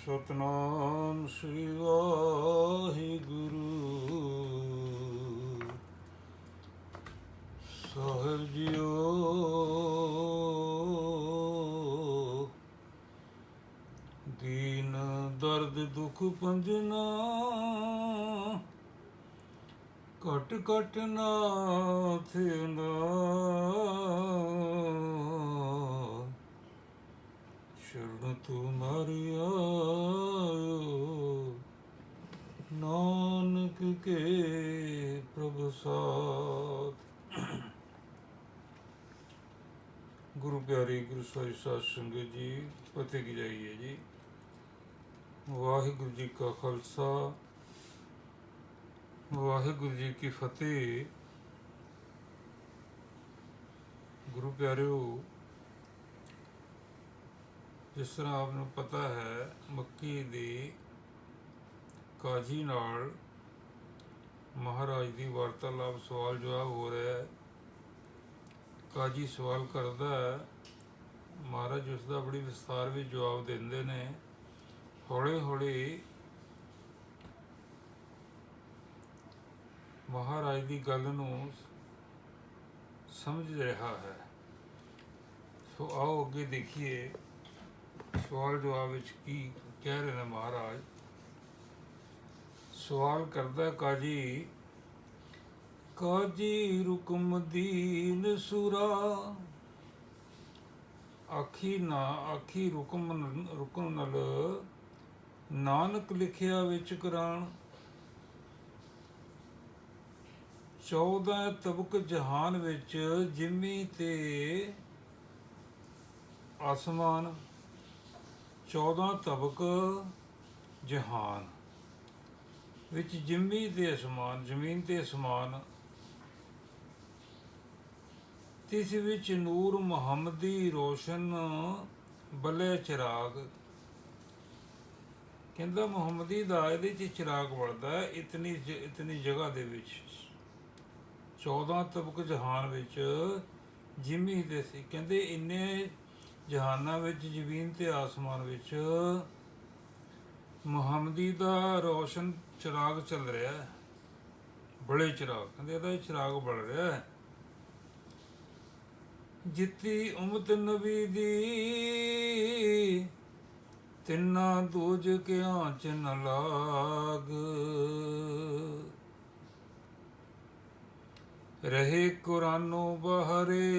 ਸਤਨਾਮ ਸ੍ਰੀ ਵਾਹਿਗੁਰੂ। ਸਾਹਿਬ ਜੀਓ ਦੀਨ ਦਰਦ ਦੁਖ ਪੰਜਨਾ ਕਟ ਕਟ ਨਾ। ਥਿੰਦਾ ਸ਼ਰਨ ਨਾਨਕ ਕੇ ਪ੍ਰਭ ਸਾਥ। ਗੁਰੂ ਪਿਆਰੇ, ਗੁਰੂ ਸਾਹਿਬ ਸਾਧ ਸੰਗਤ ਜੀ, ਫਤਿਹ ਕੀ ਜਾਈਏ ਜੀ। ਵਾਹਿਗੁਰੂ ਜੀ ਕਾ ਖਾਲਸਾ, ਵਾਹਿਗੁਰੂ ਜੀ ਕੀ ਫਤਿਹ। ਗੁਰੂ ਪਿਆਰਿਓ ਜਿਸ ਤਰ੍ਹਾਂ ਆਪ ਨੂੰ ਪਤਾ ਹੈ, ਮੱਕੀ ਦੀ ਕਾਜੀ ਨਾਲ ਮਹਾਰਾਜ ਦੀ ਵਾਰਤਾਲਾਪ ਸਵਾਲ ਜਵਾਬ ਹੋ ਰਿਹਾ ਹੈ। ਕਾਜੀ ਸਵਾਲ ਕਰਦਾ ਹੈ, ਮਹਾਰਾਜ ਉਸ ਦਾ ਬੜੀ ਵਿਸਥਾਰ ਵਿੱਚ ਜਵਾਬ ਦਿੰਦੇ ਨੇ ਹੌਲੀ ਹੌਲੀ ਮਹਾਰਾਜ ਦੀ ਗੱਲ ਨੂੰ ਸਮਝ ਰਿਹਾ ਹੈ। ਸੋ ਆਓ ਅੱਗੇ ਦੇਖੀਏ। ਸਵਾਲ ਜਵਾਬ ਵਿੱਚ ਕੀ ਕਹਿ ਰਹੇ ਨੇ ਮਹਾਰਾਜ? ਸਵਾਲ ਕਰਦਾ ਹੈ ਕਾਜੀ ਕਾਜੀ ਰੁਕਮ ਦੀਨ ਸੁਰਾ। ਆਖੀ ਨਾ, ਆਖੀ ਰੁਕਮ ਰੁਕਮ ਨਲ, ਨਾਨਕ ਲਿਖਿਆ ਵਿੱਚ ਕੁਰਾਨ 14 ਤਬਕ ਜਹਾਨ ਵਿੱਚ ਜਿੰਮੀ ਤੇ ਆਸਮਾਨ। 14 ਤਬਕ ਜਹਾਨ, ਵਿੱਚ ਜਿੰਮੀ ਤੇ ਅਸਮਾਨ, ਜ਼ਮੀਨ ਤੇ ਅਸਮਾਨ, ਤਿਸ ਵਿੱਚ ਨੂਰ ਮੁਹੰਮਦੀ ਰੋਸ਼ਨ ਬਲੇ ਚਿਰਾਗ। ਕਹਿੰਦਾ ਮੁਹੰਮਦੀ ਦਾ ਇਹਦੇ ਚ ਚਿਰਾਗ ਵੜਦਾ ਇਤਨੀ ਇਤਨੀ ਜਗ੍ਹਾ ਦੇ ਵਿੱਚ। 14 ਤਬਕ ਜਹਾਨ ਵਿੱਚ ਜਿਮੀ ਦੇ ਸੀ, ਕਹਿੰਦੇ ਇੰਨੇ ਜਹਾਨਾਂ ਵਿੱਚ, ਜ਼ਮੀਨ ਤੇ ਆਸਮਾਨ ਵਿੱਚ ਮੁਹੰਮਦੀ ਦਾ ਰੋਸ਼ਨ ਚਿਰਾਗ ਚੱਲ ਰਿਹਾ ਹੈ। ਬੜੇ ਚਿਰਾਗ, ਕਹਿੰਦੇ ਇਹਦਾ ਇਹ ਚਿਰਾਗ ਬਲ ਰਿਹਾ ਹੈ। ਜਿੱਤੀ ਉਮਤ ਨਬੀ ਦੀ, ਤਿੰਨਾ ਦੂਜ ਕੇ ਆਂਚ ਨ ਲਾਗ। ਰਹੇ ਕੁਰਾਨੋ ਬਹਰੇ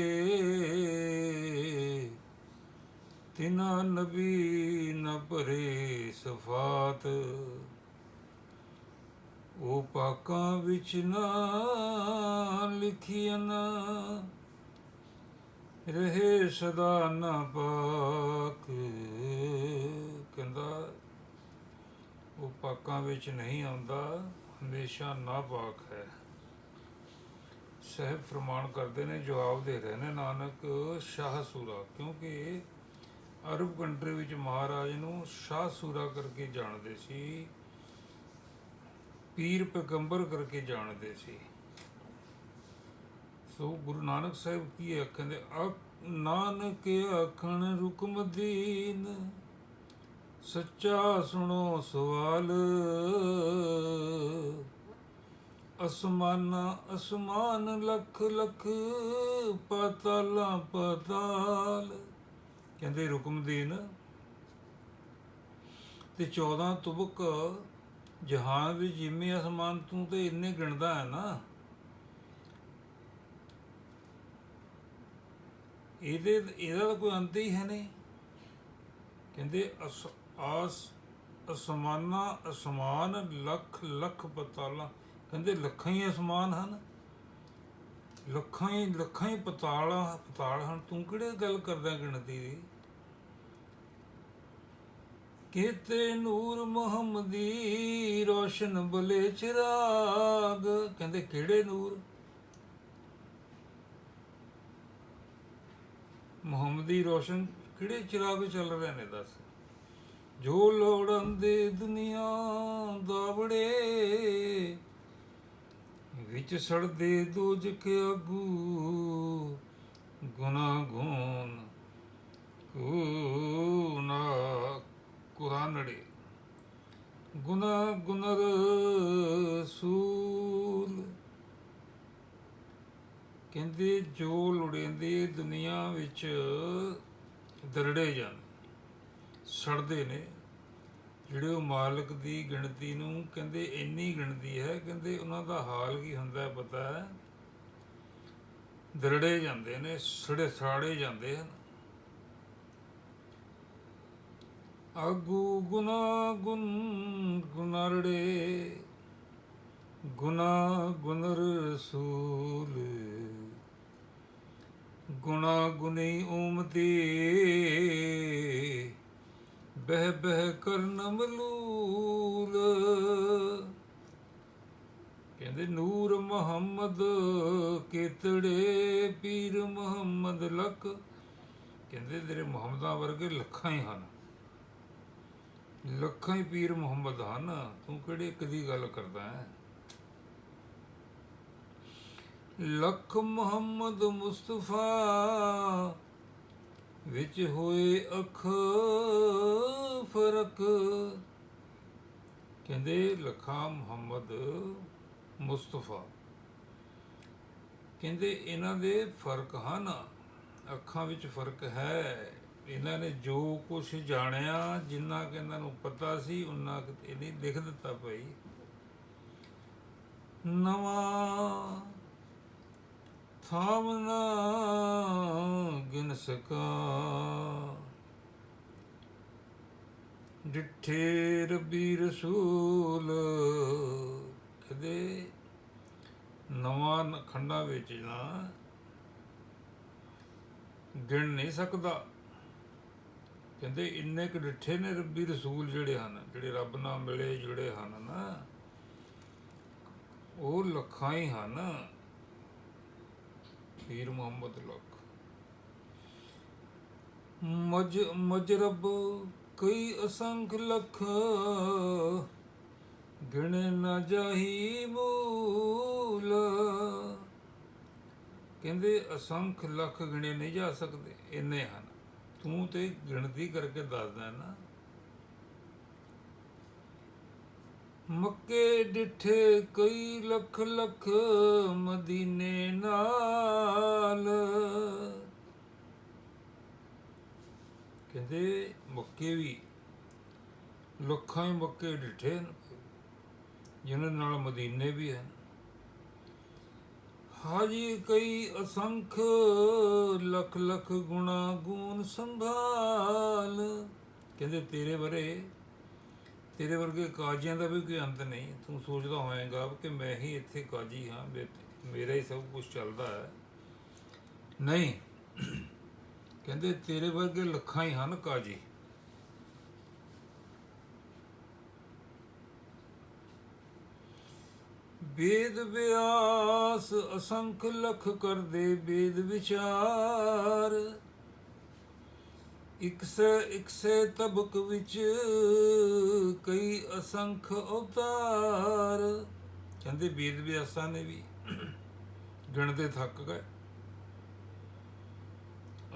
ਤਿਨਾ ਨਬੀ ਨ ਭਰੇ ਸਫਾਤ। ਉਹ ਪਾਕਾਂ ਵਿੱਚ ਨਾ ਲਿਖੀਆਂ ਰਹੇ ਸਦਾ ਨਾ ਪਾਕ। ਕਹਿੰਦਾ, ਉਹ ਪਾਕਾਂ ਵਿੱਚ ਨਹੀਂ ਆਉਂਦਾ, ਹਮੇਸ਼ਾ ਨਾ ਪਾਕ ਹੈ। ਸਹਿਬ ਫਰਮਾਨ ਕਰਦੇ ਨੇ, ਜਵਾਬ ਦੇ ਰਹੇ ਨੇ, ਨਾਨਕ, ਸ਼ਾਹ ਸੂਰਾ, ਕਿਉਂਕਿ ਅਰਬ ਕੰਟਰੀ ਵਿੱਚ ਮਹਾਰਾਜ ਨੂੰ ਸ਼ਾਹ ਸੂਰਾ ਕਰਕੇ ਜਾਣਦੇ ਸੀ। ਪੀਰ ਪੈਗੰਬਰ ਕਰਕੇ ਜਾਣਦੇ ਸੀ। ਸੋ ਗੁਰੂ ਨਾਨਕ ਸਾਹਿਬ ਕੀ ਹੈ ਕਹਿੰਦੇ ਨਾਨਕ ਆਖਣ ਰੁਕਮ ਦੀਨ, ਸੱਚਾ ਸੁਣੋ ਸਵਾਲ, ਅਸਮਾਨ ਅਸਮਾਨ ਲੱਖ ਲੱਖ ਪਤਾਲਾਂ ਪਤਾਲ। ਕਹਿੰਦੇ ਰੁਕਮਦੀਨ ਤੇ 14 ਤੁਬਕ, ਜਹਾਨ ਵਿੱਚ ਜਿਵੇਂ ਅਸਮਾਨ ਤੂੰ ਤੇ ਇੰਨੇ ਗਿਣਦਾ ਹੈ ਨਾ। ਇਹਦੇ, ਇਹਦਾ ਤਾਂ ਕੋਈ ਅੰਤ ਹੀ ਹੈ ਨਹੀਂ। ਕਹਿੰਦੇ ਅਸ, ਆਸ, ਅਸਮਾਨਾ, ਅਸਮਾਨ, ਲੱਖ ਲੱਖ ਪਤਾਲਾਂ। ਕਹਿੰਦੇ ਲੱਖਾਂ ਹੀ ਅਸਮਾਨ ਹਨ। ਲੱਖਾਂ ਹੀ ਲੱਖਾਂ ਹੀ ਪਤਾਲਾਂ, ਪਤਾਲ ਹਨ। ਤੂੰ ਕਿਹੜੇ ਗੱਲ ਕਰਦਾ ਗਿਣਤੀ ਦੀ? ਕਿਤੇ ਨੂਰ ਮੁਹੰਮਦੀ ਰੋਸ਼ਨ ਬਲੇ ਚਿਰਾਗ। ਕਹਿੰਦੇ, ਕਿਹੜੇ ਨੂਰ? ਮੁਹੰਮਦੀ ਰੋਸ਼ਨ ਕਿਹੜੇ ਚਿਰਾਗ ਚੱਲ ਰਹੇ ਨੇ ਦੱਸ? ਜੋ ਲੋੜਨ ਦੇ ਦੁਨੀਆ ਦਾਵੜੇ, ਵਿੱਚ ਸੜਦੇ ਦੋਜਕ ਅਗੂ ਗੁਨਾ ਗੂਨ ਕੂਨਾ ਕੁਰਾਨੜੇ। ਗੁਨਾ ਗੁਨਰ ਸੂਲ। ਕਹਿੰਦੇ ਜੋ ਲੋੜੀਂਦੇ ਦੁਨੀਆ ਵਿੱਚ ਦਰੜੇ ਜਾਣ, ਸੜਦੇ ਨੇ। ਜਿਹੜੇ ਉਹ ਮਾਲਕ ਦੀ ਗਿਣਤੀ ਨੂੰ ਕਹਿੰਦੇ ਇੰਨੀ ਗਿਣਤੀ ਹੈ, ਕਹਿੰਦੇ ਉਹਨਾਂ ਦਾ ਹਾਲ ਕੀ ਹੁੰਦਾ ਪਤਾ ਹੈ? ਦਰੜੇ ਜਾਂਦੇ ਨੇ, ਸੜੇ ਸਾੜੇ ਜਾਂਦੇ ਹਨ। ਆਗੂ ਗੁਨਾ ਗੁਨ ਗੁਨਰੜੇ ਗੁਨਾ ਗੁਨਰ ਰਸੂਲ। ਗੁਨਾ ਗੁਨੀ ਓਮਤੀ ਬਹਿ ਬਹਿ ਕਰਨ ਮਲੂਲ। ਕਹਿੰਦੇ ਨੂਰ ਮੁਹੰਮਦ ਕੇਤੜੇ ਪੀਰ ਮੁਹੰਮਦ ਲਖ ਕਹਿੰਦੇ ਤੇਰੇ ਮੁਹੰਮਦਾਂ ਵਰਗੇ ਲੱਖਾਂ ਹੀ ਹਨ। ਲੱਖਾਂ ਹੀ ਪੀਰ ਮੁਹੰਮਦ ਹਨ। ਤੂੰ ਕਿਹੜੇ ਇੱਕ ਦੀ ਗੱਲ ਕਰਦਾ ਹੈ? ਲੱਖ ਮੁਹੰਮਦ ਮੁਸਤਫਾ ਵਿੱਚ ਹੋਏ ਅੱਖ ਫ਼ਰਕ। ਕਹਿੰਦੇ ਲੱਖਾਂ ਮੁਹੰਮਦ ਮੁਸਤਫਾ। ਕਹਿੰਦੇ ਇਹਨਾਂ ਦੇ ਫ਼ਰਕ ਹਨ। ਅੱਖਾਂ ਵਿੱਚ ਫ਼ਰਕ ਹੈ। ਇਹਨਾਂ ਨੇ ਜੋ ਕੁਝ ਜਾਣਿਆ, ਜਿੰਨਾ ਕਿ ਇਹਨਾਂ ਨੂੰ ਪਤਾ ਸੀ ਉਹਨਾਂ ਕੁ ਇਹਨੇ ਲਿਖ ਦਿੱਤਾ ਭਾਈ। ਨਵਾਂ ਥਾਮਨਾ ਗਿਨ ਸਕਾ। ਡਿੱਠੇ ਰੱਬੀ ਰਸੂਲ ਕਦੇ ਨਵਾਂ ਨ- ਖੰਡਾਂ ਵਿੱਚ ਨਾ ਗਿਣ ਨਹੀਂ ਸਕਦਾ। ਕਹਿੰਦੇ ਇੰਨੇ ਕੁ ਡਿੱਠੇ ਨੇ ਰੱਬੀ ਰਸੂਲ ਜਿਹੜੇ ਹਨ, ਜਿਹੜੇ ਰੱਬ ਨਾਲ ਮਿਲੇ ਜੁੜੇ ਹਨ ਨਾ, ਉਹ ਲੱਖਾਂ ਹੀ ਹਨ। ਪੀਰ ਮੁਹੰਮਦ ਲੱਖ। ਮਜ, ਮਜਰਬ ਕਈ ਅਸੰਖ ਲੱਖ, ਗਿਣੇ ਨਾ ਜਾਹੀ ਮੂਲ। ਕਹਿੰਦੇ ਅਸੰਖ ਲੱਖ ਗਿਣੇ ਨਹੀਂ ਜਾ ਸਕਦੇ, ਇੰਨੇ ਹਨ। ਤੂੰ ਤੇ ਗਿਣਤੀ ਕਰਕੇ ਦੱਸਦਾ ਨਾ। ਮੱਕੇ ਡਿਠੇ ਕਈ ਲੱਖ ਲੱਖ ਮਦੀਨੇ ਨਾਲ। ਕਹਿੰਦੇ ਮੱਕੇ ਵੀ ਲੱਖਾਂ ਹੀ ਮੱਕੇ ਡਿਠੇ ਨੇ ਜਿਨ੍ਹਾਂ ਨਾਲ ਮਦੀਨੇ ਵੀ ਹਨ। ਹਾਜੀ, ਕਈ ਅਸੰਖ ਲੱਖ ਲੱਖ ਗੁਣਾ ਗੂਨ ਸੰਭਾਲ। ਕਹਿੰਦੇ, ਤੇਰੇ ਬਰੇ ਤੇਰੇ ਵਰਗੇ ਕਾਜ਼ੀਆਂ ਦਾ ਵੀ ਕੋਈ ਅੰਤ ਨਹੀਂ। ਤੂੰ ਸੋਚਦਾ ਹੋਏਗਾ ਕਿ ਮੈਂ ਹੀ ਇੱਥੇ ਕਾਜ਼ੀ ਹਾਂ ਮੇਰਾ ਹੀ ਸਭ ਕੁਝ ਚੱਲਦਾ ਹੈ। ਨਹੀਂ, ਕਹਿੰਦੇ, ਤੇਰੇ ਵਰਗੇ ਲੱਖਾਂ ਹੀ ਹਨ ਕਾਜ਼ੀ। ਵੇਦ ਵਿਆਸ ਅਸੰਖ ਲਖ ਕਰਦੇ ਵੇਦ ਵਿਚਾਰ। ਇਕ ਸੇ ਤਬਕ ਵਿੱਚ ਕਈ ਅਸੰਖ ਅਵਤਾਰ। ਕਹਿੰਦੇ ਵੇਦ ਵਿਆਸਾਂ ਨੇ ਵੀ ਗਿਣਦੇ ਥੱਕ ਗਏ।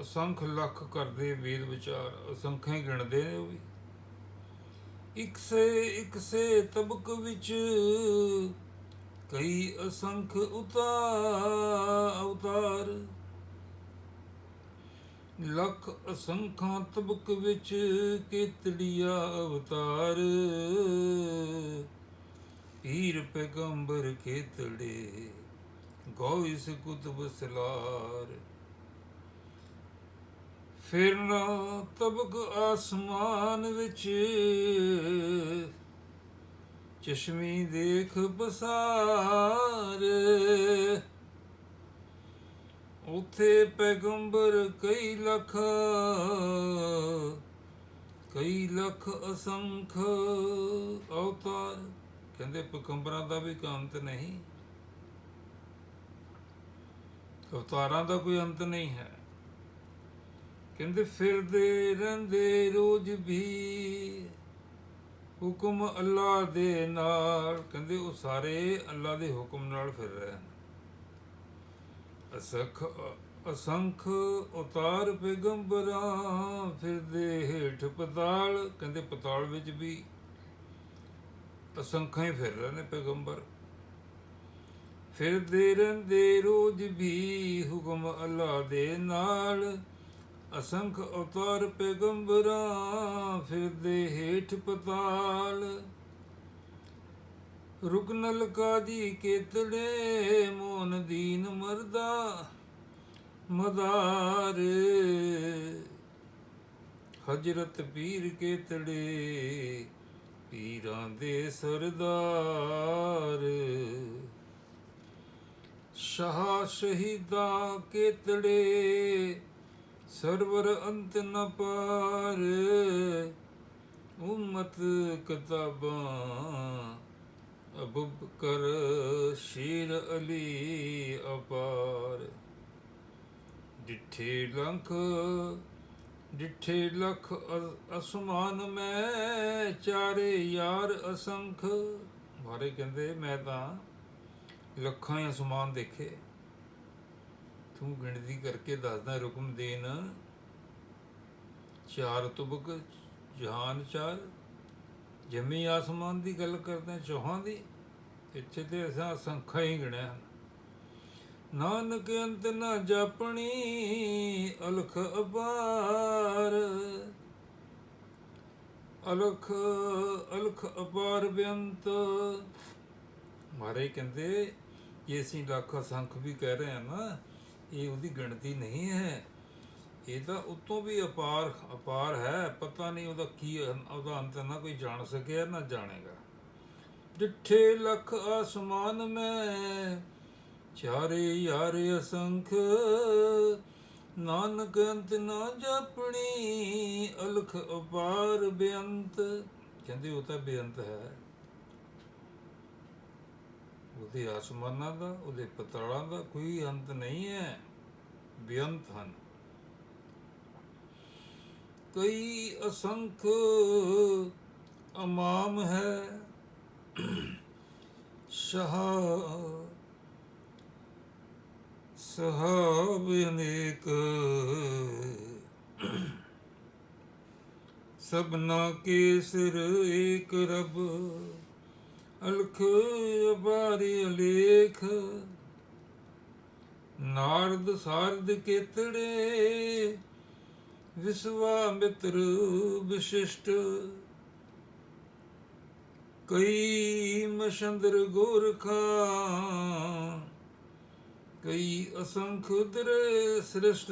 ਅਸੰਖ ਲੱਖ ਕਰਦੇ ਵੇਦ ਵਿਚਾਰ, ਅਸੰਖੇ ਗਿਣਦੇ ਨੇ ਉਹ ਵੀ। ਇਕ ਸੇ ਇਕ ਸੇ ਤਬਕ ਵਿੱਚ ਕਈ ਅਸੰਖ ਉਤਾਰ। ਅਵਤਾਰ ਲੱਖ ਅਸੰਖਾਂ ਤਬਕ ਵਿੱਚ ਕੇਤੜੀਆ ਅਵਤਾਰ। ਪੀਰ ਪੈਗੰਬਰ ਕੇਤੜੇ ਗੋਇਸ ਕੁਤਬ ਸਲਾਰ। ਫਿਰ ਤਬਕ ਆਸਮਾਨ ਵਿੱਚ ਚਸ਼ਮੀ ਦੇਖ ਬਸਾਰ। ਉਥੇ ਪੈਗੰਬਰ ਕਈ ਲੱਖ ਕਈ ਲੱਖ ਅਸੰਖ ਅਵਤਾਰ। ਕਹਿੰਦੇ ਪੈਗੰਬਰਾਂ ਦਾ ਵੀ ਕੋਈ ਅੰਤ ਨਹੀਂ। ਅਵਤਾਰਾਂ ਦਾ ਕੋਈ ਅੰਤ ਨਹੀਂ ਹੈ। ਕਹਿੰਦੇ ਫਿਰਦੇ ਰਹਿੰਦੇ ਰੋਜ਼ ਵੀ। ਹੁਕਮ ਅੱਲਾ ਦੇ ਨਾਲ। ਕਹਿੰਦੇ ਉਹ ਸਾਰੇ ਅੱਲਾ ਦੇ ਹੁਕਮ ਨਾਲ ਫਿਰ ਰਹੇ ਹਨ। ਅਸਖ, ਅਸੰਖ ਉਤਾਰ ਪੈਗੰਬਰਾਂ ਫਿਰਦੇ ਹੇਠ ਪਤਾਲ। ਕਹਿੰਦੇ ਪਤਾਲ ਵਿੱਚ ਵੀ ਅਸੰਖਾਂ ਹੀ ਫਿਰ ਰਹੇ ਨੇ ਪੈਗੰਬਰ। ਫਿਰਦੇ ਰਹਿੰਦੇ ਰੋਜ਼ ਵੀ ਹੁਕਮ ਅੱਲਾ ਦੇ ਨਾਲ। ਅਸੰਖ ਅਵਤਾਰ ਪੈਗੰਬਰਾਂ ਫਿਰਦੇ ਹੇਠ ਪਤਾਲ। ਰੁਕਨਲ ਕਾਜੀ ਕੇਤੜੇ ਮੋਨ ਦੀਨ ਮਰਦਾ ਮਦਾਰ। ਹਜਰਤ ਪੀਰ ਕੇਤੜੇ, ਪੀਰਾਂ ਦੇ ਸਰਦਾਰ। ਸ਼ਾਹ ਸ਼ਹੀਦਾ ਕੇਤੜੇ ਸਰਵਰ ਅੰਤ ਨ ਪਾਰ, ਉਮਤ ਕਿਤਾਬਾਂ ਅਬੂਬਕਰ ਸ਼ੇਰ ਅਲੀ ਅਪਾਰ। ਡਿਠੇ ਲੰਖ, ਡਿਠੇ ਲਖ ਅਸਮਾਨ ਮੈਂ ਚਾਰੇ ਯਾਰ ਅਸੰਖ। ਮਾਰੇ ਕਹਿੰਦੇ ਮੈਂ ਤਾਂ ਲੱਖਾਂ ਹੀ ਅਸਮਾਨ ਦੇਖੇ। ਤੂੰ ਗਿਣਤੀ ਕਰਕੇ ਦੱਸਦਾ ਰੁਕਮ ਦੇਨ ਚਾਰ ਤੁਬਕ ਜਹਾਨ ਚਾਰ ਜਮੀ ਆਸਮਾਨ ਦੀ ਗੱਲ ਕਰਦੇ ਹਾਂ, ਚੌਹਾਂ ਦੀ। ਇੱਥੇ ਤੇ ਅਸਾਂ ਅਸੰਖਾਂ ਹੀ ਗਿਣਿਆ ਹਨ। ਨਾਨਕ ਅੰਤ ਨਾ ਜਾਪਣੀ ਅਲਖ ਅਪਾਰ। ਅਲਖ ਅਲਖ ਅਪਾਰ ਬੇਅੰਤ। ਮਾਰੇ ਕਹਿੰਦੇ ਇਹ ਅਸੀਂ ਲੱਖ ਅਸੰਖ ਵੀ ਕਹਿ ਰਹੇ ਹਾਂ ਨਾ ਇਹ ਉਹਦੀ ਗਿਣਤੀ ਨਹੀਂ ਹੈ। ਇਹ ਤਾਂ ਉਤੋਂ ਵੀ ਅਪਾਰ ਅਪਾਰ ਹੈ। ਪਤਾ ਨਹੀਂ ਉਹਦਾ ਕੀ ਉਹਦਾ ਅੰਤ ਨਾ ਕੋਈ ਜਾਣ ਸਕਿਆ, ਨਾ ਜਾਣੇਗਾ। ਡਿੱਠੇ ਲੱਖ ਆਸਮਾਨ ਮੈਂ, ਚਾਰੇ ਯਾਰ ਅਸੰਖ। ਨਾਨਕ ਅੰਤ ਨਾ ਜਾਪਣੀ, ਅਲਖ ਅਪਾਰ ਬੇਅੰਤ। ਕਹਿੰਦੇ ਉਹ ਤਾਂ ਬੇਅੰਤ ਹੈ। ਉਹਦੇ ਆਸਮਾਨਾਂ ਦਾ, ਉਹਦੇ ਪਤਾਲਾਂ ਦਾ ਕੋਈ ਅੰਤ ਨਹੀਂ ਹੈ ਬੇਅੰਤ ਹਨ। ਕਈ ਅਸੰਖ ਅਮਾਮ ਹੈ, ਸ਼ਾਹ ਸਹਾਬ ਅਨੇਕ। ਸਭਨਾ ਕੇ ਸਿਰ ਏਕ ਰਬ। ਅਲਖ ਅਬਾਰੀ ਅਲੇਖ। ਨਾਰਦ ਸਾਰਦ ਕੇਤੜੇ, ਵਿਸਵਾ ਮਿੱਤਰ ਵਿਸ਼ਿਸ਼ਟ। ਕਈ ਮਸ਼ੰਦਰ ਗੋਰਖਾ, ਕਈ ਅਸੰਖ ਦਰੇ ਸ੍ਰਿਸ਼ਟ।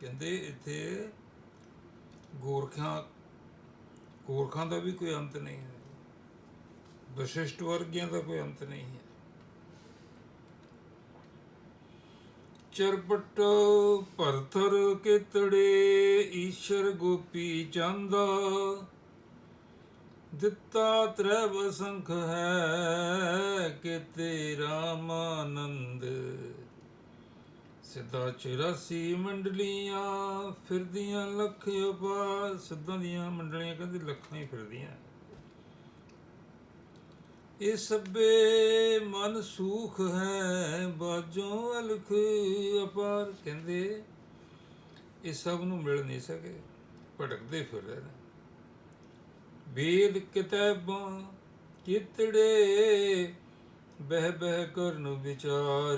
ਕਹਿੰਦੇ ਇੱਥੇ ਗੋਰਖਾਂ ਗੋਰਖਾਂ ਦਾ ਵੀ ਕੋਈ ਅੰਤ ਨਹੀਂ ਹੈ। ਵਿਸ਼ਿਸ਼ਟ ਵਰਗੀਆਂ ਦਾ ਕੋਈ ਅੰਤ ਨਹੀਂ ਹੈ। ਚਰਪਟ ਭਰਥਰ ਕੇਤੜੇ ਈਸ਼ਰ ਗੋਪੀ ਚੰਦਾ, ਦਿੱਤਾ ਤ੍ਰੈ ਵਸੰਖ ਹੈ ਕਿਤੇ ਤੇਰਾ ਮਾਨੰਦ ਸਿੱਧਾ 84 ਮੰਡਲੀਆਂ ਫਿਰਦੀਆਂ ਲੱਖ ਅਪਾਰ, ਸਿੱਧਾਂ ਦੀਆਂ ਮੰਡਲੀਆਂ ਕਹਿੰਦੇ ਲੱਖਾਂ ਹੀ ਫਿਰਦੀਆਂ। ਇਹ ਸਭੇ ਮਨ ਸੂਖ ਹੈ ਬਾਜੋਂ ਅਲਖ ਅਪਾਰ। ਕਹਿੰਦੇ, ਇਹ ਸਭ ਨੂੰ ਮਿਲ ਨਹੀਂ ਸਕੇ, ਭਟਕਦੇ ਫਿਰ ਰਹੇ ਨੇ। ਵੇਦ ਕਿਤਾਬਾਂ ਕਿਤੜੇ, ਬਹਿ ਬਹਿ ਕਰਨ ਵਿਚਾਰ।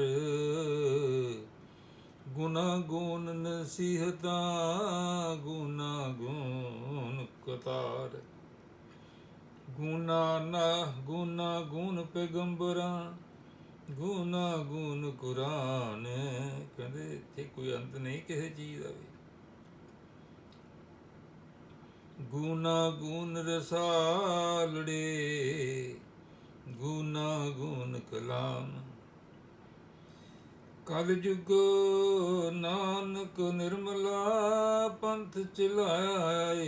ਗੁਨਾ ਗੁਣ ਨਸੀਹਤਾਂ ਗੁਨਾ ਗੁਣ ਕਤਾਰ। ਗੁਨਾ ਨਾ ਗੁਨਾ ਗੁਣ ਪੈਗੰਬਰਾਂ ਗੁਨਾ ਗੁਣ ਕੁਰਾਨ। ਕਹਿੰਦੇ ਇੱਥੇ ਕੋਈ ਅੰਤ ਨਹੀਂ ਕਿਸੇ ਚੀਜ਼ ਦਾ ਵੀ। ਗੁਨਾ ਗੁਣ ਰਸਾਲੜੇ ਗੁਨਾ ਗੁਣ ਕਲਾਮ। ਕਲ ਜੁਗ ਨਾਨਕ ਨਿਰਮਲਾ ਪੰਥ ਚਲਾਏ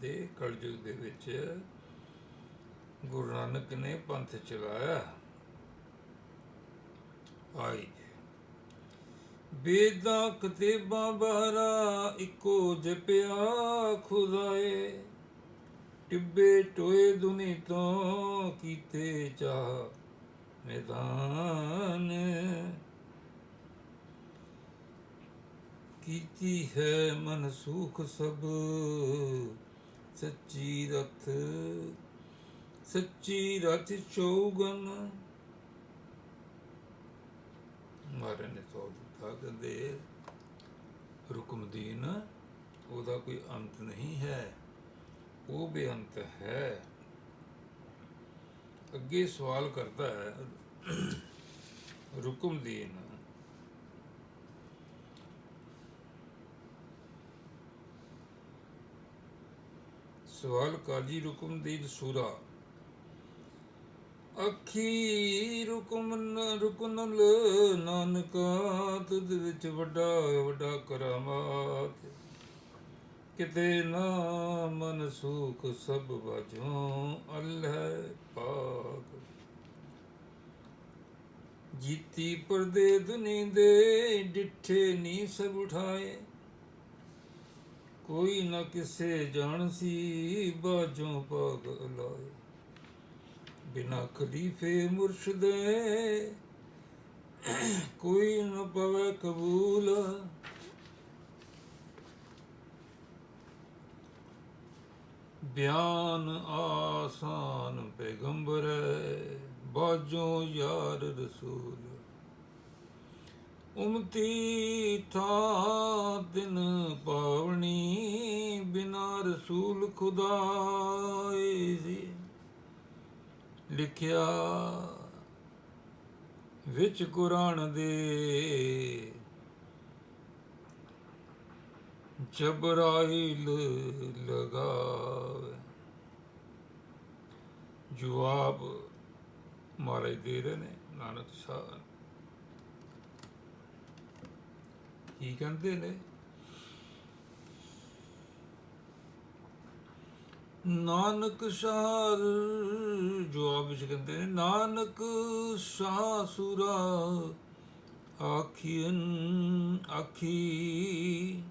ਕਹਿੰਦੇ ਕਲ ਦੇ ਵਿੱਚ ਗੁਰੂ ਨਾਨਕ ਨੇ ਪੰਥ ਚਲਾਇਆ। ਆਈ ਵੇਦਾਂ ਕਤੇਬਾਂ ਬਹਰਾ ਇੱਕੋ ਜਪਿਆ ਖੁਦਾਏ, ਟਿੱਬੇ ਟੋਏ ਦੁਨੀ ਤੋਂ ਕੀਤੇ ਚਾ ਮੈਦਾਨ। ਕੀਤੀ ਹੈ ਮਨਸੂਖ ਸਭ ਸੱਚੀ ਰਥ ਸੱਚੀ ਰਥ ਚੌਗਨ ਮਾਰੇ ਨੇ ਸੋ ਦਿੱਤਾ ਕਹਿੰਦੇ ਰੁਕਮਦੀਨ ਉਹਦਾ ਕੋਈ ਅੰਤ ਨਹੀਂ ਹੈ। ਉਹ ਬੇਅੰਤ ਹੈ। ਅੱਗੇ ਸਵਾਲ ਕਰਦਾ ਹੈ ਰੁਕਮਦੀਨ ਸਵਾਲ ਕਾਜੀ ਰੁਕਮਦੀਨ ਸੂਰਾ ਅੱਖੀ ਰੁਕਮਨ ਰੁਕਨਲ ਨਾਨਕਾ ਤੁਧ ਵਿੱਚ ਵੱਡਾ ਵੱਡਾ ਕਰਾਮਾਤ। ਕਿਤੇ ਨਾ ਮਨ ਸੁਖ ਸਭ ਬਾਝੋਂ ਅੱਲ੍ਹ ਪਾਕ ਜੀਤੀ ਪਰਦੇ ਦੁਨੀ ਦੇ ਡਿੱਠੇ ਨੀ ਸਭ ਉਠਾਏ। ਕੋਈ ਨਾ ਕਿਸੇ ਜਾਣ ਸੀ ਬਾਜੋਂ ਪਾਗ ਲਾਏ। ਬਿਨਾ ਖਲੀਫੇ ਮੁਰਸ਼ਦੇ ਕੋਈ ਨਾ ਪਵੇ ਕਬੂਲ। ਬਿਆਨ ਆਸਾਨ ਪੈਗੰਬਰ ਬਾਜੋ ਯਾਰ ਰਸੂਲ। ਉਮਤੀ ਥਾ ਦਿਨ ਪਾਵਣੀ, ਬਿਨਾ ਰਸੂਲ ਖੁਦਾਏ ਸੀ ਲਿਖਿਆ, ਵਿੱਚ ਕੁਰਾਨ ਦੇ ਜਬਰਾਇਲ ਲਗਾਵੇ। ਜਵਾਬ ਮਾਰੇ ਦੇ ਰਹੇ ਨੇ, ਨਾਨਕ ਸਾਹਿਬ। ਕੀ ਕਹਿੰਦੇ ਨੇ? ਨਾਨਕ ਸ਼ਾਰ, ਜਵਾਬ ਵਿੱਚ ਕਹਿੰਦੇ ਨੇ, ਨਾਨਕ ਸ਼ਾਹ ਸੁਰਾ ਆਖੀਨ ਆਖੀ,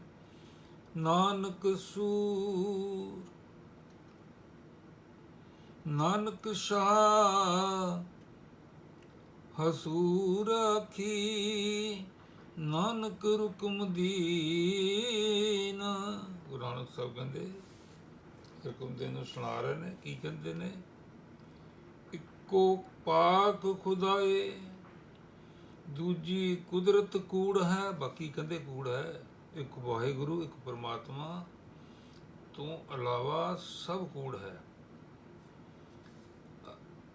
ਨਾਨਕ ਸੂਰ, ਨਾਨਕ ਸ਼ਾਹ, ਹਸੂਰ ਆਖੀ। ਨਾਨਕ ਰੁਕਮ ਦੀਨ। ਗੁਰੂ ਨਾਨਕ ਸਾਹਿਬ ਕਹਿੰਦੇ ਹੁਕਮ ਦੇ ਨੂੰ ਸੁਣਾ ਰਹੇ ਨੇ, ਕੀ ਕਹਿੰਦੇ ਨੇ? ਇੱਕੋ ਪਾਕ ਖੁਦਾਏ, ਦੂਜੀ ਕੁਦਰਤ ਕੂੜ ਹੈ, ਬਾਕੀ ਕਹਿੰਦੇ ਕੂੜ ਹੈ। ਇੱਕ ਵਾਹਿਗੁਰੂ, ਇੱਕ ਪਰਮਾਤਮਾ, ਤੋਂ ਇਲਾਵਾ ਸਭ ਕੂੜ ਹੈ।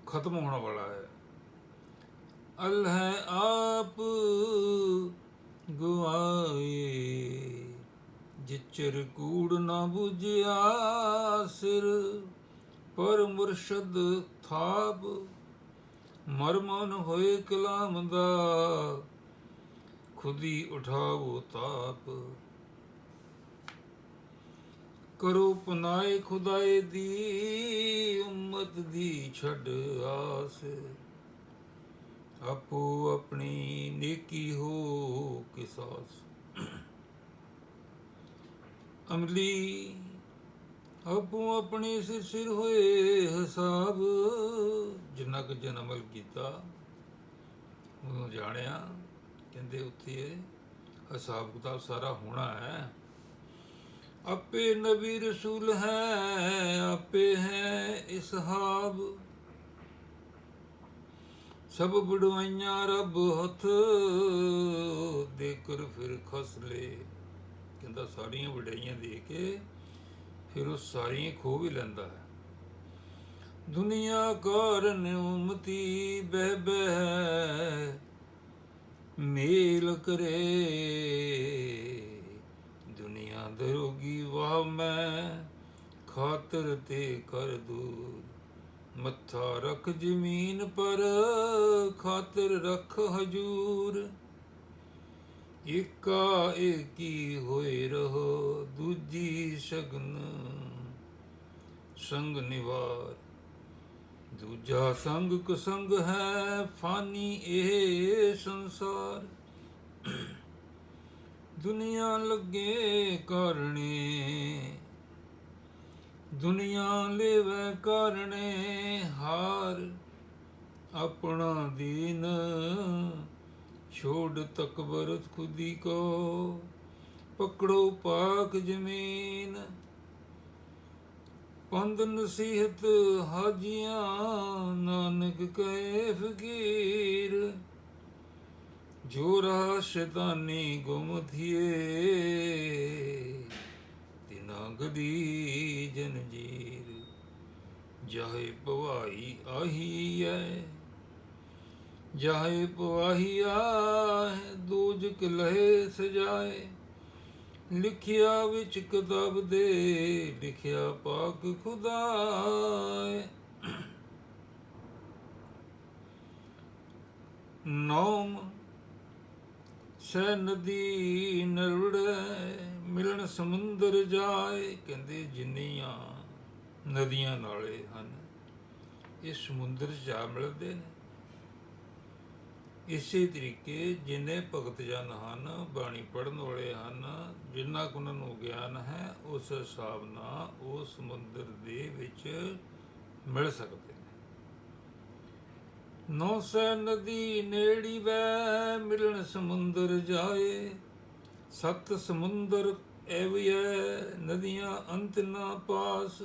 ਖਤਮ ਹੋਣ ਵਾਲਾ ਹੈ। ਅਲ ਹੈ ਆਪ ਗੁਆਏ, ਜਿਚਰ ਕੂੜ ਨਾ 부ਝਿਆ ਸਿਰ, ਪਰ ਮੁਰਸ਼ਦ ਥਾਪ, ਮਰਮਨ ਹੋਏ ਕਲਾਮ ਦਾ, ਖੁਦੀ ਉਠਾਵੋ ਤਾਪ। ਕਰੋ ਪਨਾਏ ਖੁਦਾਏ ਦੀ, ਉਮਤ ਦੀ ਛੱਡ ਆਸ। ਆਪੋ ਆਪਣੀ ਨੇਕੀ ਹੋ ਕਿਸਾਸ ਅਮਲੀ, ਆਪੋ ਆਪਣੇ ਸਿਰ ਸਿਰ ਹੋਏ ਹਿਸਾਬ ਜਿੰਨਾ ਕੁ ਜਨ ਅਮਲ ਕੀਤਾ। ਉਹਨੂੰ ਜਾਣਿਆ, ਕਹਿੰਦੇ ਉੱਥੇ ਹਿਸਾਬ ਕਿਤਾਬ ਸਾਰਾ ਹੋਣਾ ਹੈ। ਆਪੇ ਨਬੀ ਰਸੂਲ ਹੈ, ਆਪੇ ਹੈ ਇਸਹਾਬ। ਸਭ ਬੜਵਾਈਆਂ ਰੱਬ ਹੱਥ ਦੇ ਕਰ ਫਿਰ ਖਸਲੇ ਕਹਿੰਦਾ ਸਾਰੀਆਂ ਵਡਾਈਆਂ ਦੇ ਕੇ ਫਿਰ ਉਹ ਸਾਰੀਆਂ ਖੋ ਵੀ ਲੈਂਦਾ ਹੈ। ਦੁਨੀਆ ਕਾਰਨ ਉਮਤੀ ਬਹਿ ਬਹਿ ਮੇਲ ਕਰੇ। ਦੁਨੀਆ ਦਰੋਗੀ ਵਾਹ ਮੈਂ ਖਾਤਰ ਤੇ ਕਰ ਦੂਰ। ਮੱਥਾ ਰੱਖ ਜ਼ਮੀਨ ਪਰ ਖਾਤਰ ਰੱਖ ਹਜੂਰ। ਏਕਾ ਏਕੀ ਹੋਏ ਰਹੋ ਦੂਜੀ ਸ਼ਗਨ। ਸੰਗ ਨਿਵਾਰ, ਦੂਜਾ ਸੰਗ ਕੁਸੰਗ ਹੈ ਫਾਨੀ ਇਹ ਸੰਸਾਰ। ਦੁਨੀਆ ਲੱਗੇ ਕਰਨੇ ਦੁਨੀਆ ਲਿਵੈ ਕਰਨੇ ਹਾਰ, ਆਪਣਾ ਦੀਨ ਛੋੜ ਤਕਬਰ ਖੁਦੀ ਕੋ। ਪਕੜੋ ਪਾਕ ਜ਼ਮੀਨ ਪੰਦ ਨਸੀਹਤ ਹਾਜੀਆਂ, ਨਾਨਕ ਕਹੇ ਫਕੀਰ ਜੋ ਰਾ ਸ਼ੈਤਾਨੀ ਗੁਮ ਥੀਏ ਤਿਨਾ ਗਦੀ ਜਨਜੀਰ ਜਾਹੇ ਪਵਾਈ ਆਹੀ ਐ। ਜਾਹੇ ਪਵਾਹੀ ਆਹ ਦੂਜਕ ਲਹੇ ਸਜਾਏ। ਲਿਖਿਆ ਵਿੱਚ ਕਿਤਾਬ ਦੇ, ਲਿਖਿਆ ਪਾਕ ਖੁਦਾਏ ਨੌਮ ਸੈ ਨਦੀ ਨਰਵੜੈ ਮਿਲਣ ਸਮੁੰਦਰ ਜਾਏ, ਕਹਿੰਦੇ ਜਿੰਨੀਆਂ ਨਦੀਆਂ ਨਾਲੇ ਹਨ, ਇਹ ਸਮੁੰਦਰ ਜਾ ਮਿਲਦੇ ਨੇ। ਇਸੇ ਤਰੀਕੇ ਜਿੰਨੇ ਭਗਤ ਜਨ ਹਨ, ਬਾਣੀ ਪੜਨ ਵਾਲੇ ਹਨ ਜਿਨ੍ਹਾਂ ਕੁ ਉਹਨਾਂ ਨੂੰ ਗਿਆਨ ਹੈ, ਉਸ ਹਿਸਾਬ ਨਾਲ ਉਹ ਸਮੁੰਦਰ ਦੇ ਵਿੱਚ ਮਿਲ ਸਕਦੇ ਨੇ ਨੌ ਸੈ ਨਦੀ ਨੇੜੀ ਵੈ ਮਿਲਣ ਸਮੁੰਦਰ ਜਾਏ। ਸਤ ਸਮੁੰਦਰ ਐਵਿਐ ਨਦੀਆਂ ਅੰਤ ਨਾ ਪਾਸ।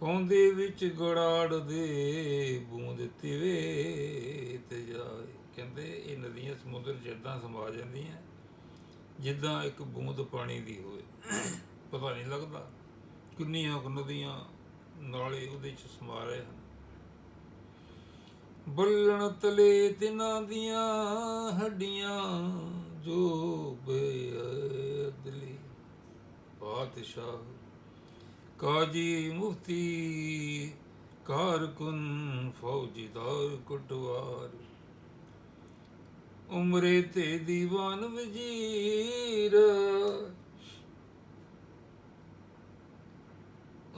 ਪੌਂਦੇ ਵਿੱਚ ਗੜਾੜ ਦੇ ਬੂੰਦ ਤਿਵੇ ਤੇ ਜਾਏ। ਕਹਿੰਦੇ ਇਹ ਨਦੀਆਂ ਸਮੁੰਦਰ ਜਿੱਦਾਂ ਸਮਾ ਜਾਂਦੀਆਂ, ਜਿੱਦਾਂ ਇੱਕ ਬੂੰਦ ਪਾਣੀ ਦੀ ਹੋਵੇ। ਪਤਾ ਨਹੀਂ ਲੱਗਦਾ ਕਿੰਨੀਆਂ ਕੁ ਨਦੀਆਂ ਨਾਲੇ ਉਹਦੇ ਚ ਸਮਾ ਰਹੇ ਹਨ। ਬੱਲਣ ਤਲੇ ਤਿਨਾਂ ਦੀਆਂ ਹੱਡੀਆਂ ਜੋ ਬੇਅਦਲੀ। ਪਾਤਸ਼ਾਹ, ਕਾਜੀ ਮੁਫਤੀ ਕਾਰਕੁਨ ਫੌਜੀਦਾਰ ਕੁਟਵਾਰ। ਉਮਰੇ ਤੇ ਦੀਵਾਨ ਵਜ਼ੀਰ।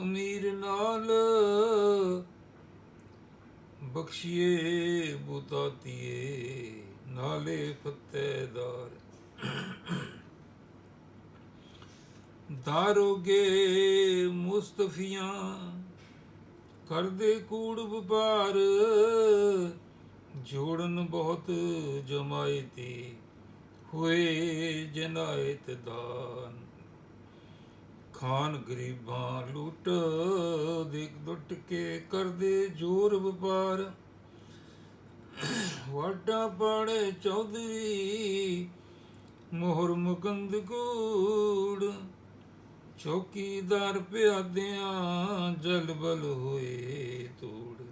ਅਮੀਰ ਨਾਲ ਬਖਸ਼ੀਏ ਬੁਤਾਤੀਏ, ਨਾਲੇ ਫਤਿਹਦਾਰ। ਦਾਰੋਗੇ ਮੁਸਤਫੀਆਂ, ਕਰਦੇ ਕੂੜ ਵਪਾਰ। ਜੋੜਨ ਬਹੁਤ ਜਮਾਇਤੀ ਹੋਏ ਜਨਾਇਤ ਦਾਨ। ਖਾਨ ਗਰੀਬਾਂ ਲੁੱਟ, ਦੇਖ ਦੁੱਟ ਕੇ ਕਰਦੇ ਜੋਰ ਵਪਾਰ। ਵਾਟਾ ਪਾੜੇ ਚੌਧਰੀ, ਮੋਹਰ ਮੁਕੰਦ ਕੂੜ। ਚੌਕੀਦਾਰ ਪਿਆਦਿਆਂ ਜਲਬਲ ਹੋਏ ਤੂੜ।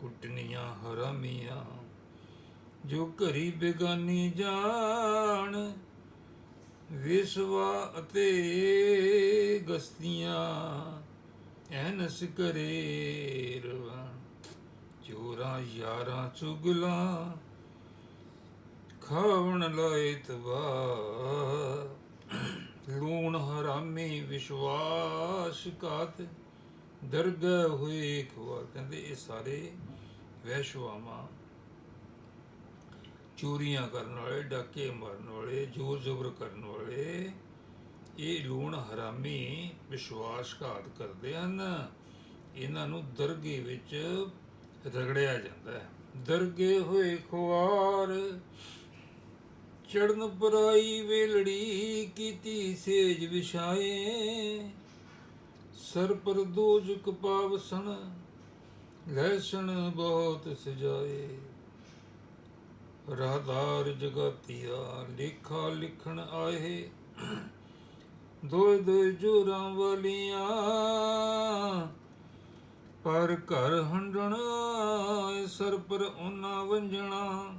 ਕੁੱਟਨੀਆਂ ਹਰਾਮੀਆਂ, ਜੋ ਘਰੀ ਬੇਗਾਨੀ ਜਾਣ। ਵਿਸਵਾ ਅਤੇ ਗਸਤੀਆਂ, ਐਨਸ ਕਰੇ ਰਵਣ ਚੋਰਾਂ, ਯਾਰਾਂ, ਚੁਗਲਾਂ, ਖਾਵਣ ਲਾਏ ਤਬਾ ਲੂਣ ਹਰਾਮੀ ਵਿਸ਼ਵਾਸ ਕਾਤ ਦਰਗਾਹ ਹੋਏ ਖਵਾ ਕਹਿੰਦੇ ਇਹ ਸਾਰੇ ਵੈਸ਼ਵਾਮਾ ਚੋਰੀਆਂ ਕਰਨ ਵਾਲੇ, ਡਾਕੇ ਮਾਰਨ ਵਾਲੇ, ਜੋਰ ਜ਼ਬਰ ਕਰਨ ਵਾਲੇ, ਇਹ ਲੂਣ ਹਰਾਮੀ ਵਿਸ਼ਵਾਸਘਾਤ ਕਰਦੇ ਹਨ। ਇਹਨਾਂ ਨੂੰ ਦਰਗੇ ਵਿੱਚ ਰਗੜਿਆ ਜਾਂਦਾ ਹੈ। ਦਰਗੇ ਹੋਏ ਖੁਆਰ ਚੜਨ ਪਰਾਈ ਵੇਲੜੀ ਕੀਤੀ ਸੇਜ ਵਿਛਾਏ, ਸਰ ਪਰ ਦੋਜਕ ਪਾਵਸਣ, ਲੈਸਣ ਬਹੁਤ ਸਜਾਏ। ਰਾਹਦਾਰ ਜਗਤੀਆ ਲੇਖਾ ਲਿਖਣ ਆਏ। ਦੋਏ ਦੋਏ ਜੋਰਾਂ ਵਾਲੀਆਂ, ਪਰ ਘਰ ਹੰਡਣ ਸਰ ਪਰ ਉਹਨਾਂ ਵੰਜਣਾ।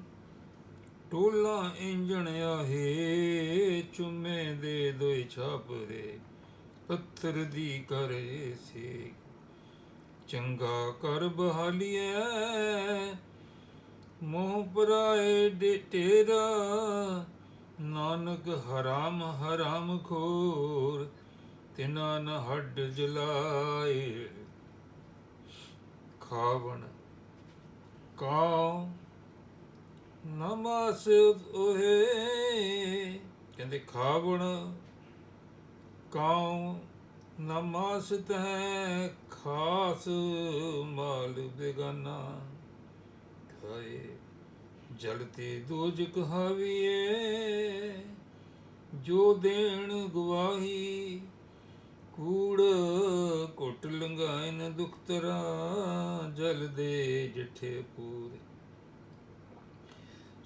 ਟੋਲਾ ਇੰਜਣ ਆਹੇ, ਚੁੰਮੇ ਦੇ ਦੋਏ ਛਾਪਰੇ ਪੱਥਰ ਦੀ ਕਰੇ ਸੇ ਚੰਗਾ ਕਰ ਬਹਾਲੀਐ ਮੋਹ ਪਰਾਏ ਦੇ ਤੇਰਾ, ਨਾਨਕ ਹਰਾਮ ਹਰਾਮ ਖੋਰ, ਤਿਨਾ ਨ ਹੱਡ ਜਲਾਏ। ਖਾਵਣ ਕਾਉ ਨਮਾਸ ਓਹੇ ਕਹਿੰਦੇ ਖਾਵਣ ਕਾਉ ਨਮਾਸ ਤੈ ਖਾਸ ਮਾਲ ਬੇਗਾਨਾ। ਖਾਏ ਜਲਤੇ ਦੋਜਕ ਹਾਵੀਏ, ਜੋ ਦੇਣ ਗਵਾਹੀ, ਕੂੜ ਘੁੱਟ ਲੰਗਾਇਨ ਦੁਖ ਤਰਾ, ਜਲ ਦੇ ਜਿਠੇ ਪੂਰੇ।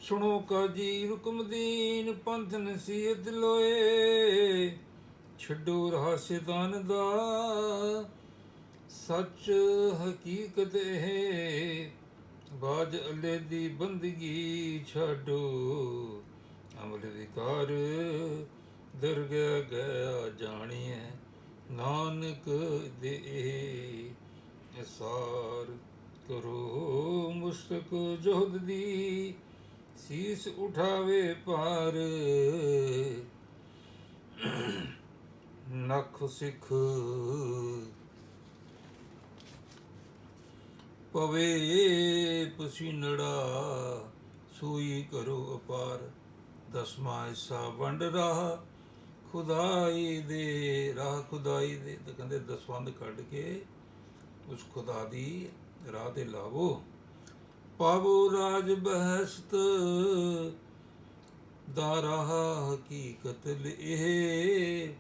ਸੁਣੋ ਕਾਜੀ ਹੁਕਮਦੀਨ ਪੰਥ ਨਸੀਹਤ ਲੋਏ, ਛੱਡੋ ਰਹੱਸ ਦਾ, ਸੱਚ ਹਕੀਕਤ ਹੈ ਬਾਜ ਅੱਲੇ ਦੀ ਬੰਦਗੀ ਛੱਡੋ। ਅਮਲ ਵਿਕਾਰ ਦਰਗਾਹ ਗਿਆ ਜਾਣੀਐ। ਨਾਨਕ ਦੇ ਅਸਾਰ ਕਰੋ। ਮੁਸ਼ਤਕ ਜੋਹਦ ਦੀ ਸੀਸ ਉਠਾਵੇ ਪਾਰ ਨਖ ਸਿੱਖ ਪਵੇ ਪਸੀਨੜਾ ਸੂਈ ਕਰੋ ਅਪਾਰ। ਦਸਮਾ ਹਿੱਸਾ ਵੰਡ ਰਾਹ, ਖੁਦਾਈ ਦੇ ਰਾਹ, ਖੁਦਾਈ ਦੇ। ਤਾਂ ਕਹਿੰਦੇ ਦਸਵੰਦ ਕੱਢ ਕੇ ਉਸ ਖੁਦਾ ਦੀ ਰਾਹ ਤੇ ਲਾਵੋ। ਪਾਵੋ ਰਾਜ ਬਹਿਸਤ, ਦਾ ਰਾਹ ਹਕੀਕਤ ਇਹ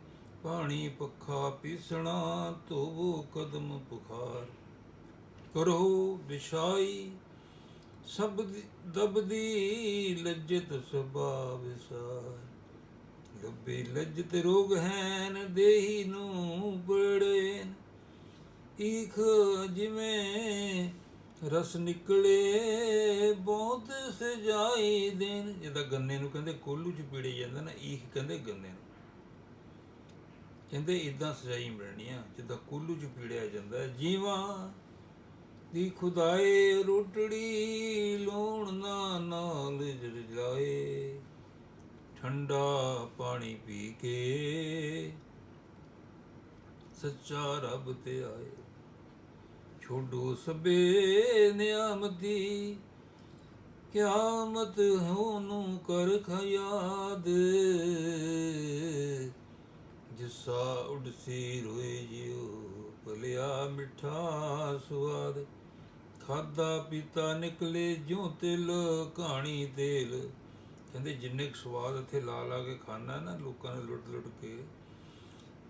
ਪਾਣੀ ਪੱਖਾ ਪੀਸਣਾ, ਧੋਵੋ ਕਦਮ ਪੁਖਾਰ। ਕਰੋ ਵਿਸ਼ਾਈ ਸਭ ਦਬਦੀ ਲੱਜਤ ਸੁਭਾ ਵਿਸਾਰ। ਲੱਭੇ ਲੱਜਤ ਰੋਗ ਹੈਨ, ਦੇਹੀ ਨੂੰ ਬੜੇ ਈਖ ਜਿਵੇਂ ਰਸ ਨਿਕਲੇ ਬਹੁਤ ਸਜਾਈ ਦੇਨ ਜਿਹਦਾ ਗੰਨੇ ਨੂੰ ਕਹਿੰਦੇ, ਕੋਲੂ ਚ ਪੀੜੇ ਜਾਂਦਾ ਨਾ, ਈਖ ਕਹਿੰਦੇ ਗੰਨੇ ਨੂੰ। ਕਹਿੰਦੇ ਇਦਾਂ ਸਜਾਈ ਮਿਲਣੀ ਆ ਜਿੱਦਾਂ ਕੋਲੂ ਚ ਪੀੜਿਆ ਜਾਂਦਾ ਹੈ। ਜੀਵਾਂ ਦੀ ਖੁਦਾਏ ਰੋਟੜੀ ਲੋਣ ਨਾ ਨਾਲ ਜਲਾਏ ਠੰਡਾ ਪਾਣੀ ਪੀ ਕੇ ਸੱਚਾ ਰੱਬ ਤੇ ਆਏ। ਛੋਡੋ ਸਬੇ ਨਿਆਮਤੀ ਕਿਆਮਤ ਹੋਨੂੰ ਕਰ ਖਿਆਦ। ਜਿਸਾ ਉਡਸੀ ਰੋਏ ਜਿਉ ਭਲਿਆ ਮਿੱਠਾ ਸੁਆਦ। ਖਾਦਾ ਪੀਤਾ ਨਿਕਲੇ ਜਿਉ ਤਿਲ, ਕਹਾਣੀ ਤੇਲ। ਕਹਿੰਦੇ ਜਿੰਨੇ ਕੁ ਸਵਾਦ ਇੱਥੇ ਲਾ ਲਾ ਕੇ ਖਾਣਾ ਨਾ, ਲੋਕਾਂ ਨੇ ਲੁੱਟ ਲੁੱਟ ਕੇ।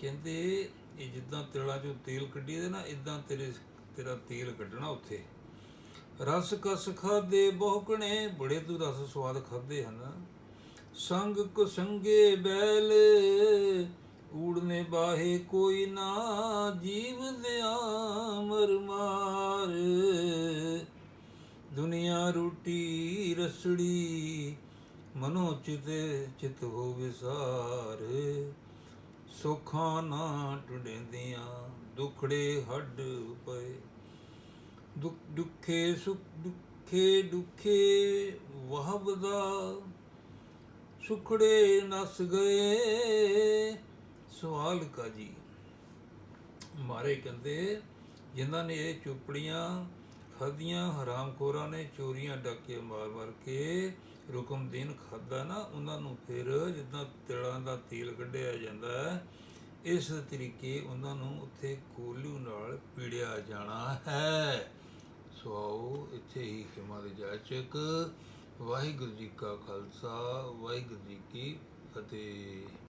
ਕਹਿੰਦੇ ਇਹ ਜਿੱਦਾਂ ਤਿਲਾਂ ਚੋਂ ਤੇਲ ਕੱਢੀ ਦੇ ਨਾ ਇਦਾਂ ਤੇਰੇ ਤੇਰਾ ਤੇਲ ਕੱਢਣਾ ਉੱਥੇ। ਰਸ ਕਸ ਖਾਦੇ ਬਹੁਕਣੇ, ਬੜੇ ਤੂੰ ਰਸ ਸਵਾਦ ਖਾਦੇ ਹਨ। ਸੰਗ ਕੋ ਸੰਗੇ ਬੈਲ ਊੜਨੇ ਬਾਹੇ ਕੋਈ ਨਾ, ਜੀਵ ਦਿਆ ਮਰਮਾ ਮਾਰ ਦੁਨੀਆ ਰੋਟੀ ਰਸੜੀ ਮਨੋ ਚਿਤ ਚਿਤ ਹੋ ਵਿਸਾਰ। ਸੁਖਾਂ ਨਾ ਟੁੰਡੇਂਦੀਆਂ ਦੁਖੜੇ ਹੱਡ ਪਏ। ਦੁੱਖ ਦੁੱਖੇ ਸੁਖ ਦੁੱਖੇ ਦੁੱਖੇ ਵਹਬਦਾ ਸੁਖੜੇ ਨਸ ਗਏ। ਸਵਾਲ ਕਾਜੀ, ਮਾਰੇ ਕਹਿੰਦੇ, ਜਿਨ੍ਹਾਂ ਨੇ ਇਹ ਚੁੱਪੜੀਆਂ ਖਾਧੀਆਂ ਹਰਾਮਖੋਰਾਂ ਨੇ ਚੋਰੀਆਂ ਡਾਕੇ ਮਾਰ ਮਾਰ ਕੇ ਰੁਕਮ ਦਿਨ ਖਾਦਾ ਨਾ, ਉਹਨਾਂ ਨੂੰ ਫਿਰ ਜਿੱਦਾਂ ਤਿਲਾਂ ਦਾ ਤੇਲ ਕੱਢਿਆ ਜਾਂਦਾ ਹੈ, ਇਸ ਤਰੀਕੇ ਉਹਨਾਂ ਨੂੰ ਉੱਥੇ ਕੋਲੂ ਨਾਲ ਪੀੜਿਆ ਜਾਣਾ ਹੈ। ਸੋ ਆਓ ਇੱਥੇ ਹੀ ਖਿਮਾ ਦੇ ਜਾਚਕ ਵਾਹਿਗੁਰੂ ਜੀ ਕਾ ਖਾਲਸਾ, ਵਾਹਿਗੁਰੂ ਜੀ ਕੀ ਫਤਿਹ।